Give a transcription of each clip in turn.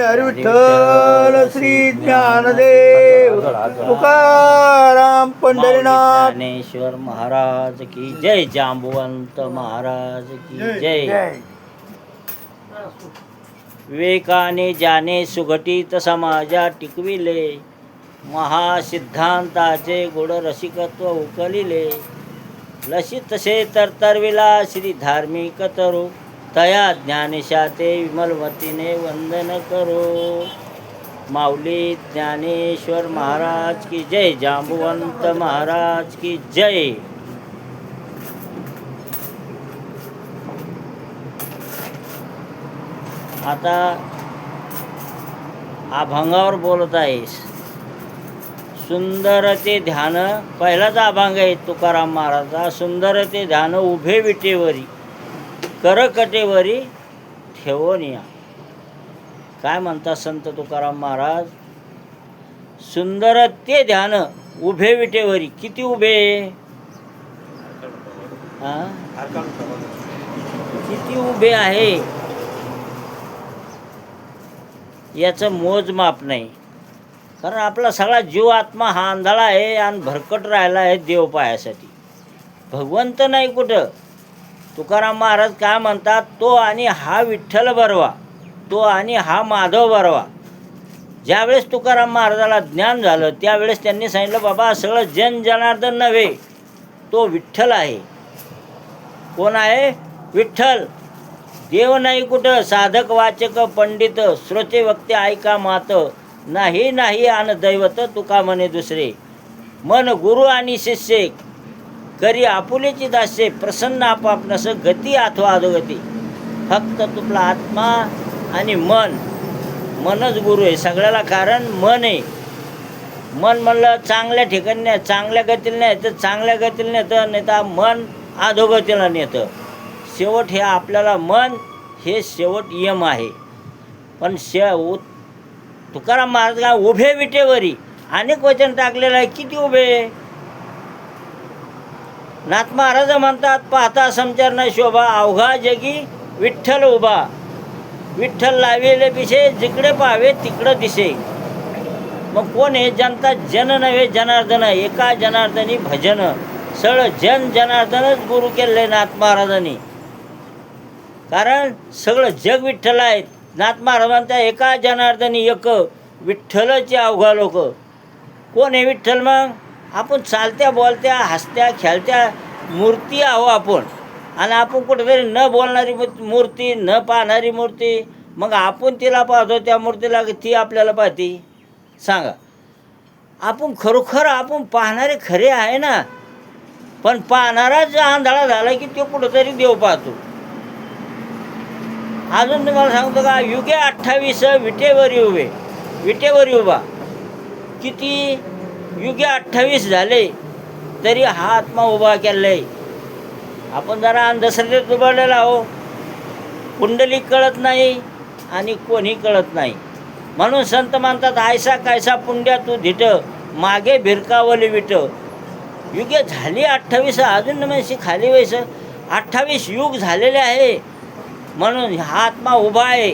हरी विठ्ठल श्री ज्ञानदेव. तुकाराम पंढरीनाथ. ज्ञानेश्वर महाराज की जय जांबुवंत महाराज की जय. जय. विवेकाने ज्याने सुघटित समाजा टिकविले. महासिद्धांताचे गुण रसिकत्व उकलिले. लसितसे तरतरविला श्री धार्मिक तरू तया ज्ञानेशाते विमलवतीने वंदन करो. माऊली ज्ञानेश्वर महाराज की जय जांबुवंत महाराज की जय. आता अभंगावर बोलत आहेस. सुंदर ते ध्यान पहिलाच अभंग आहे तुकाराम महाराजचा. सुंदर ते ध्यान उभे विटेवरी. करकटेवरी ठेवून या. काय म्हणतात संत तुकाराम महाराज? सुंदर ते ध्यान उभे विटेवरी. किती उभे? किती उभे आहे? याचं मोजमाप नाही. कारण आपला सगळा जीव आत्मा हा आंधळा आहे आणि भरकट राहिला आहे देवपायासाठी. भगवंत नाही कुठं. तुकाराम महाराज काय म्हणतात तो आणि हा विठ्ठल बरवा तो आणि हा माधव बरवा ज्यावेळेस तुकाराम महाराजाला ज्ञान झालं त्यावेळेस त्यांनी सांगितलं बाबा सगळं जन जनार्दन नव्हे तो विठ्ठल आहे. कोण आहे? विठ्ठल. देव नाही कुठं साधक वाचक पंडित श्रोते वक्ते ऐका मात नाही नाही आन दैवत तुका म्हणे दुसरे. मन गुरु आणि शिष्य करी आपुलेची दास्य प्रसन्न आपापनस गती अथवा अधोगती. फक्त तुपला आत्मा आणि मन. मनच गुरु आहे सगळ्याला कारण मन आहे. मन म्हणलं चांगल्या ठिकाणी नाही चांगल्या गतीला नाही तर चांगल्या गतीला नेतं नाही तर मन अधोगतीला नेतं. शेवट हे आपल्याला मन हे शेवट यम आहे. पण शे उ तुकाराम महाराज उभे विटेवरी. अनेक वचन टाकलेलं आहे किती उभे? नाथ महाराज म्हणतात पाहता संचार शोभा अवघा जगी विठ्ठल उभा. विठ्ठल लावेले पिशे जिकडे पाहावे तिकडं दिसे मग कोण हे? जनता जन नव्हे जनार्दन. एका जनार्दनी भजन. सळ जन जनार्दनच गुरु केले नाथ महाराजांनी. कारण सगळं जग विठ्ठल आहेत. नाथ महाराजांच्या एका जनार्दनी एक विठ्ठलचे अवघा लोक. कोण हे विठ्ठल मग? आपण चालत्या बोलत्या हसत्या खेळत्या मूर्ती आहो आपण. आणि आपण कुठेतरी न बोलणारी मूर्- मूर्ती न पाहणारी मूर्ती मग आपण तिला पाहतो त्या मूर्तीला की ती आपल्याला पाहते. सांगा. आपण खरोखर आपण पाहणारे खरे आहे ना? पण पाहणारा जो आंधळा झाला की तो कुठंतरी देव पाहतो. अजून तुम्हाला सांगतो का युगे अठ्ठावीस विटेवरी उभे विटेवरी उभा किती? युगे अठ्ठावीस झाले तरी हा आत्मा उभा केला आहे आपण जरा अंधश्रद्धेत उभारलेला आहो कुंडली कळत नाही आणि कोणी कळत नाही. म्हणून संत म्हणतात आयसा कायसा पुंड्या तू धिट मागे भिरकावली विट. युगे झाली अठ्ठावीस अजून म्हणजे खाली व्हायचं अठ्ठावीस युग झालेले आहे. म्हणून हा आत्मा उभा आहे.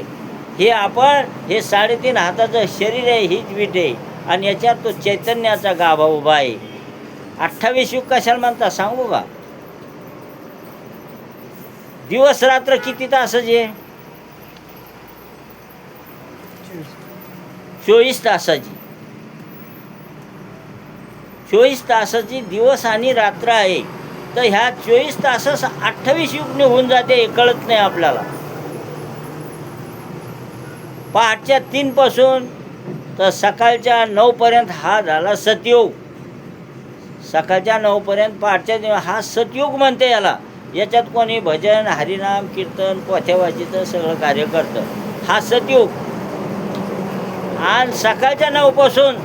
हे आपण हे साडेतीन हाताचं शरीर आहे हीच विट आहे. आणि याच्यात तो चैतन्याचा गाभा उभा आहे. अठ्ठावीस युग कशाला म्हणता? सांगू का? दिवस रात्र किती तासाचे चोवीस तासाची. चोवीस तासाची दिवस आणि रात्र आहे. तर ह्या चोवीस तासास अठ्ठावीस युग होऊन जाते हे कळत नाही आपल्याला. पहाटच्या तीनपासून तर सकाळच्या नऊपर्यंत हा झाला सतयुग. सकाळच्या नऊपर्यंत पहाटच्या दिवस हा सतयोग म्हणते याला. याच्यात कोणी भजन हरिनाम कीर्तन पोथ्यावाचीचं सगळं कार्य करतं. हा सतयोग. आणि सकाळच्या नऊपासून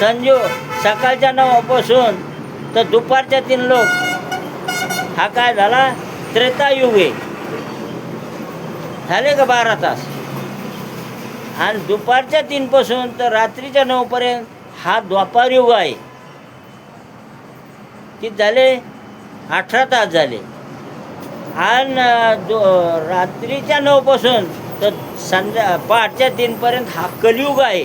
संजो सकाळच्या नऊपासून तर दुपारच्या तीन लोक. हा काय झाला? त्रेतायुग. आहे झाले का बारा तास? आणि दुपारच्या तीनपासून तर रात्रीच्या नऊपर्यंत हा द्वापार युग आहे. की झाले? अठरा तास झाले. आणि दो रात्रीच्या नऊपासून तर संध्या पहाटच्या तीनपर्यंत हा कलियुग आहे.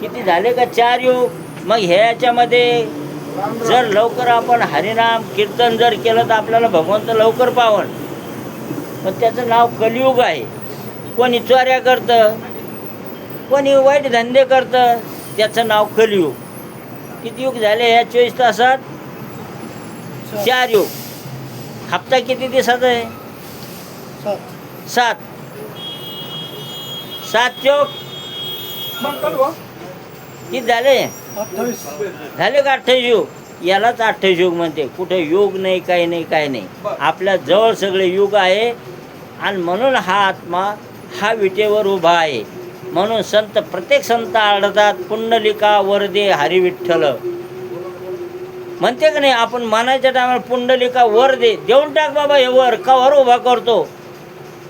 किती झाले का चार युग? मग ह्याच्यामध्ये जर लवकर आपण हरिनाम कीर्तन जर केलं तर आपल्याला भगवंत लवकर पावन. पण त्याचं नाव कलियुग आहे. कोणी चोऱ्या करतं कोणी वाईट धंदे करतं त्याचं नाव कलियुग किती युग झाले ह्या चोवीस तासात? चार युग. हप्ता किती दिवसाचा आहे? सात. सात. चौक किती झाले? झाले का अठ्ठावीस युग? यालाच अठ्ठावीस युग म्हणते. कुठे योग नाही काही नाही काही नाही. आपल्या जवळ सगळे युग आहे. आणि म्हणून हा आत्मा हा विटेवर उभा आहे. म्हणून संत प्रत्येक संत आढळतात पुंडलिका वरदे हरिविठ्ठल. म्हणते का नाही आपण मानायच्या टायमाला पुंडलिका वर दे देऊन टाक बाबा हे वर का वर उभा करतो.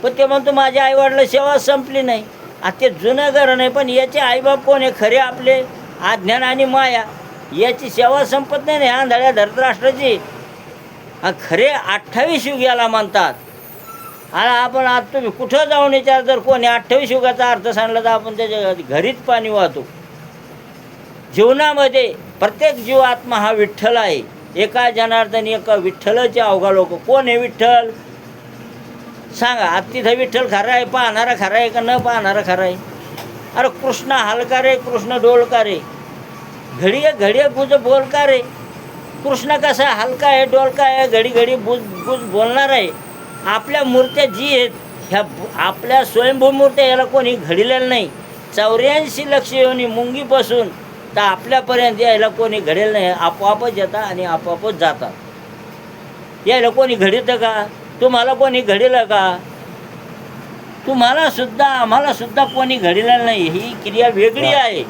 पण ते म्हणतो माझ्या आईवडिला सेवा संपली नाही. आता ते जुनं घर नाही पण याचे आईबाप कोण आहे? खरे आपले. आज्ञान आणि माया. याची सेवा संपत नाही ना आंधळ्या धरतराष्ट्राची. हा खरे अठ्ठावीस युग याला मानतात. आणि आपण आज तुम्ही कुठं जाऊन विचार जर कोणी अठ्ठावीस युगाचा अर्थ सांगला तर आपण त्याच्या घरीच पाणी वाहतो. जीवनामध्ये प्रत्येक जीव आत्मा हा विठ्ठल आहे. एका जनार्दनी एका विठ्ठलाचे अवघा लोक. कोण आहे विठ्ठल? सांगा आज तिथं विठ्ठल खरा आहे पाहणारा खरा आहे का न पाहणारा खरा आहे? अरे कृष्ण हलका रे कृष्ण डोलका रे घडीये घडीये गुज बोलका रे कृष्ण कसा हलका आहे डोलका आहे घडी घडी बुज बुज बोलणार आहे. आपल्या मूर्त्या जी आहेत ह्या आपल्या स्वयंभू मूर्त्या याला कोणी घडिलेलं नाही. चौऱ्याऐंशी लक्ष येऊन मुंगीपासून तर आपल्यापर्यंत यायला कोणी घडेल नाही आपोआपच येतात आणि आपोआपच जातात. यायला कोणी घडितं का? तुम्हाला कोणी घडिलं का? तुम्हाला सुद्धा आम्हाला सुद्धा कोणी घडिलेलं नाही. ही क्रिया वेगळी आहे.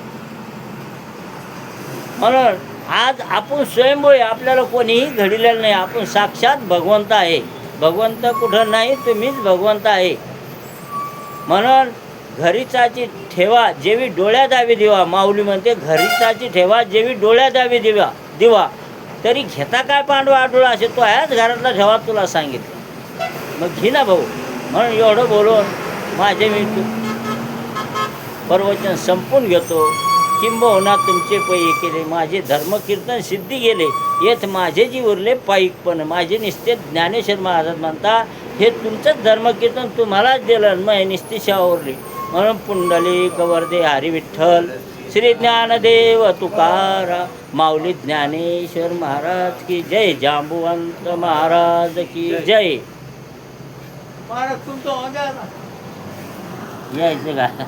म्हणून आज आपण स्वयंभू आहे आपल्याला कोणीही घडिलेलं नाही. आपण साक्षात भगवंत आहे. भगवंत कुठं नाही तुम्हीच भगवंत आहे. म्हणून घरीचाची ठेवा जेवी डोळ्या आवी दिवा. माऊली म्हणते घरीचाची ठेवा जेवी डोळ्या आवी दिवा दिवा. तरी घेता काय पांडवा आडोळा असे? तो ह्याच घरातला ठेवा तुला सांगितलं. मग घे ना भाऊ. म्हणून एवढं बोलून माझे मी प्रवचन संपून घेतो. किंबहुना तुमचे पै केले माझे धर्मकीर्तन सिद्धी गेले येत माझे जी उरले पाईक पण. माझे निस्ते ज्ञानेश्वर महाराज म्हणता हे तुमचंच धर्मकीर्तन तुम्हालाच दिलं मग निस्ती उरली. म्हणून पुंडली कवर्दे हरी विठ्ठल श्री ज्ञानदेव तुकारा माऊली ज्ञानेश्वर महाराज की जय जांबुवंत महाराज की जय. महाराज तुमचं यायचं का?